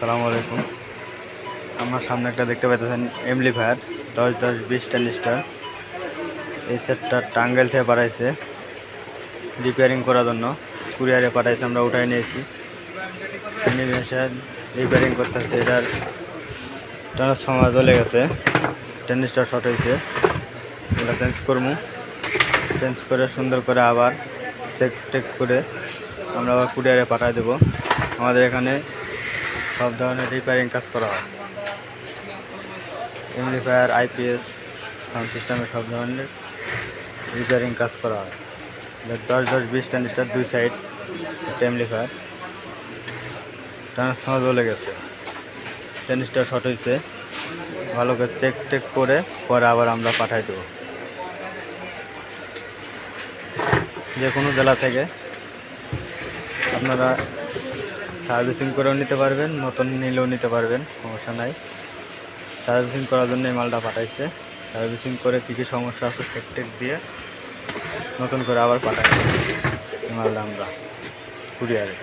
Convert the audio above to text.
সালামু আলাইকুম। আমার সামনে একটা দেখতে পাচ্ছেন এমলিফায়ার দশ দশ বিশ টেলিস্টার এই সেটটা টাঙ্গেল থেকে পাঠাইছে। রিপেয়ারিং করার জন্য। কুরিয়ারে পাঠাইছে, আমরা উঠাই নিয়েছি। রিপেয়ারিং করতেছে, এটার ট্রান্সফর্মার জ্বলে গেছে। টেনিস্টার শর্ট হয়েছে এটা চেঞ্জ করব। চেঞ্জ করে সুন্দর করে আবার চেক টেক করে আমরা আবার কুরিয়ারে পাঠিয়ে দেবো। আমাদের এখানে সব ধরনের রিপেয়ারিং কাজ করা হয়। এমপ্লিফায়ার আইপিএস সাউন্ড সিস্টেমে সব ধরনের রিপেয়ারিং কাজ করা হয়। দশ দশ, বিশ ট্রানজিস্টার দুই সাইড একটা এমপ্লিফায়ার ট্রান্সফর্মার জ্বলে গেছে। ট্রানজিস্টার শর্ট হয়েছে ভালো করে চেক টেক করে পরে আবার আমরা পাঠাই দেবো। যে কোনো জেলা থেকে আপনারা সার্ভিসিং করেও নিতে পারবেন, নতুন নিলেও নিতে পারবেন, সমস্যা নাই। সার্ভিসিং করার জন্য এই মালটা পাঠাইছে। সার্ভিসিং করে কী কী সমস্যা আছে সেকটেক দিয়ে নতুন করে আবার পাঠাই এই মালটা আমরা কুরিয়ারে।